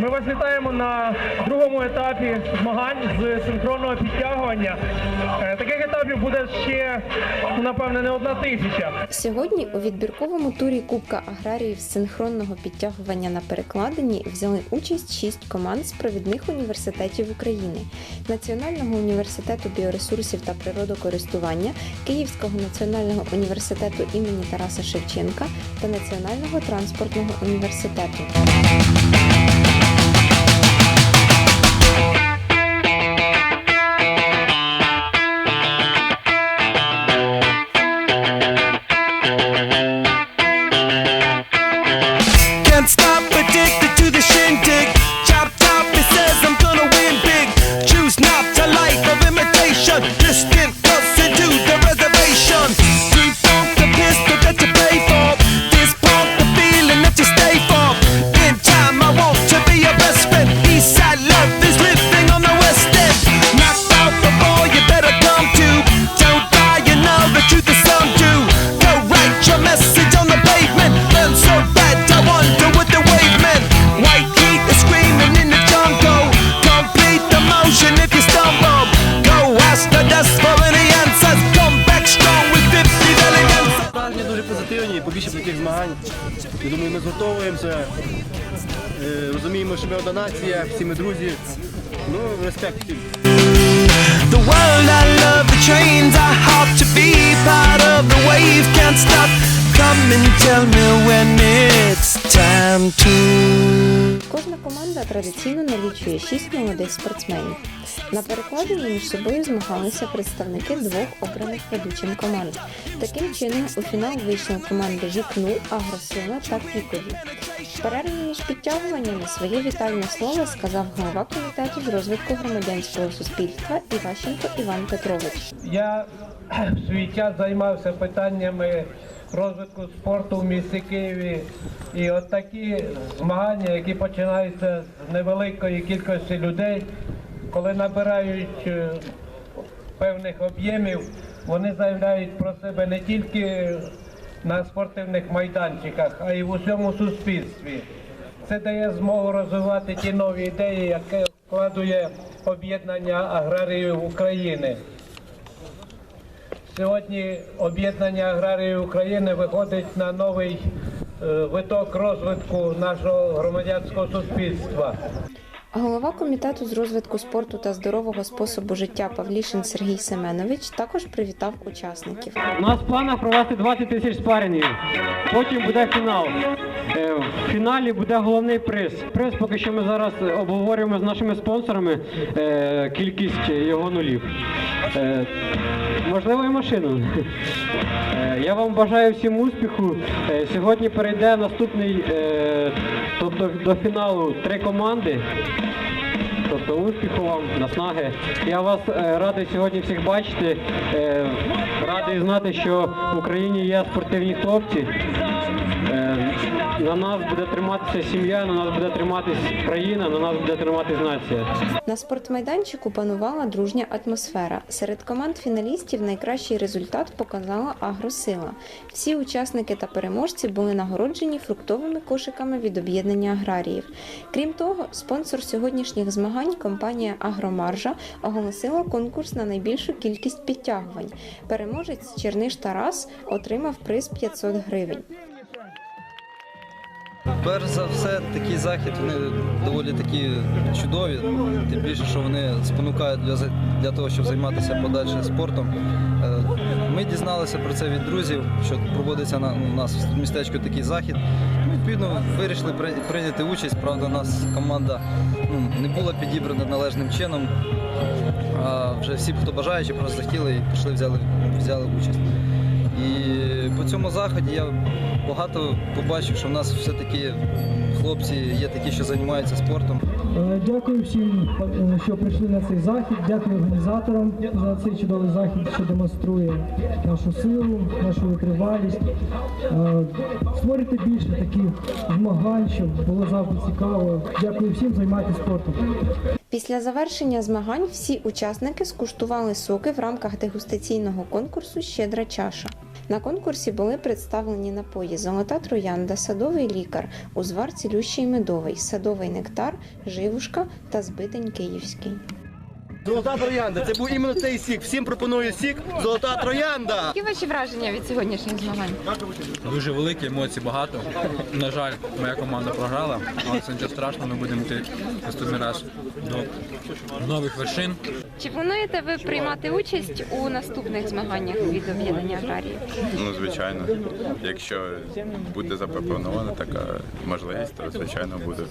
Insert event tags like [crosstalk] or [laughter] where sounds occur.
Ми вас вітаємо на другому етапі змагань з синхронного підтягування. Е, Таких етапів буде ще, напевне, не одна тисяча. Сьогодні у відбірковому турі Кубка аграріїв синхронного підтягування на перекладині взяли участь шість команд з провідних університетів України: Національного університету біоресурсів та природокористування, Київського національного університету імені Тараса Шевченка та Національного транспортного університету. Я думаю, ми зготовуємося, е, розуміємо, що ми одна нація, всі ми друзі. Ну, респект всім. The world I love, the trains I hop to be part of the wave. Can't stop. Come and tell me when it's time to. Кожна команда традиційно налічує шість молодих спортсменів. На перекладині між собою змагалися представники двох обраних ведучим команд. Таким чином у фінал вийшли команди Вікну, Агросила та Квікові. В перерві між підтягуваннями своє вітальне слово сказав голова комітету з розвитку громадянського суспільства Іващенко Іван Петрович. Я [clears throat] в свій час займався питаннями розвитку спорту в місті Києві. І от такі змагання, які починаються з невеликої кількості людей, коли набирають е, певних об'ємів, вони заявляють про себе не тільки на спортивних майданчиках, а й в усьому суспільстві. Це дає змогу розвивати ті нові ідеї, які вкладує об'єднання аграріїв України. Сьогодні об'єднання аграріїв України виходить на новий е, виток розвитку нашого громадянського суспільства. Голова комітету з розвитку спорту та здорового способу життя Павлішин Сергій Семенович також привітав учасників. У нас в планах провести 20 тисяч спарингів. Потім буде фінал. Е, В фіналі буде головний приз. Приз поки що ми зараз обговорюємо з нашими спонсорами е, кількість його нулів. Е, Можливо, і машину. Е, Я вам бажаю всім успіху. Е, Сьогодні перейде наступний, тобто до фіналу три команди. Тобто успіху вам, наснаги. Я вас радий сьогодні всіх бачити. Радий знати, що в Україні є спортивні хлопці. Е, на нас буде триматися сім'я, на нас буде триматись країна, на нас буде триматись нація. На спортмайданчику панувала дружня атмосфера. Серед команд фіналістів найкращий результат показала Агросила. Всі учасники та переможці були нагороджені фруктовими кошиками від об'єднання аграріїв. Крім того, спонсор сьогоднішніх змагань компанія Агромаржа оголосила конкурс на найбільшу кількість підтягувань. Переможець Черниш Тарас отримав приз 500 гривень. Перш за все, такий захід вони доволі такі чудові, тим більше, що вони спонукають для, для того, щоб займатися подальше спортом. Е, Ми дізналися про це від друзів, що проводиться на, у нас в містечку такий захід. Ми, Відповідно, вирішили прийняти участь. Правда, у нас команда ну, не була підібрана належним чином. А вже всі, хто бажаючи, просто захотіли і прийшли, взяли, взяли участь. І по цьому заході я багато побачив, що в нас все-таки хлопці є такі, що займаються спортом. Е, Дякую всім, е, що прийшли на цей захід. Дякую організаторам за цей чудовий захід, що демонструє нашу силу, нашу витривалість. Е, Створюйте більше таких змагань, щоб було завжди цікаво. Дякую всім, займайтесь спортом. Після завершення змагань всі учасники скуштували соки в рамках дегустаційного конкурсу Щедра чаша. На конкурсі були представлені напої Золота троянда, садовий лікар, узвар цілющий медовий, садовий нектар, живушка та збитень київський. Золота троянда, це був іменно цей сік. Всім пропоную сік. Золота троянда. Які ваші враження від сьогоднішніх змагань? Дуже великі емоцій багато. На жаль, моя команда програла, але це нічого страшного, ми будемо йти наступний раз до нових вершин. Чи плануєте ви приймати участь у наступних змаганнях від об'єднання аграріїв? Ну, звичайно, якщо буде запропонована така можливість, то звичайно буде.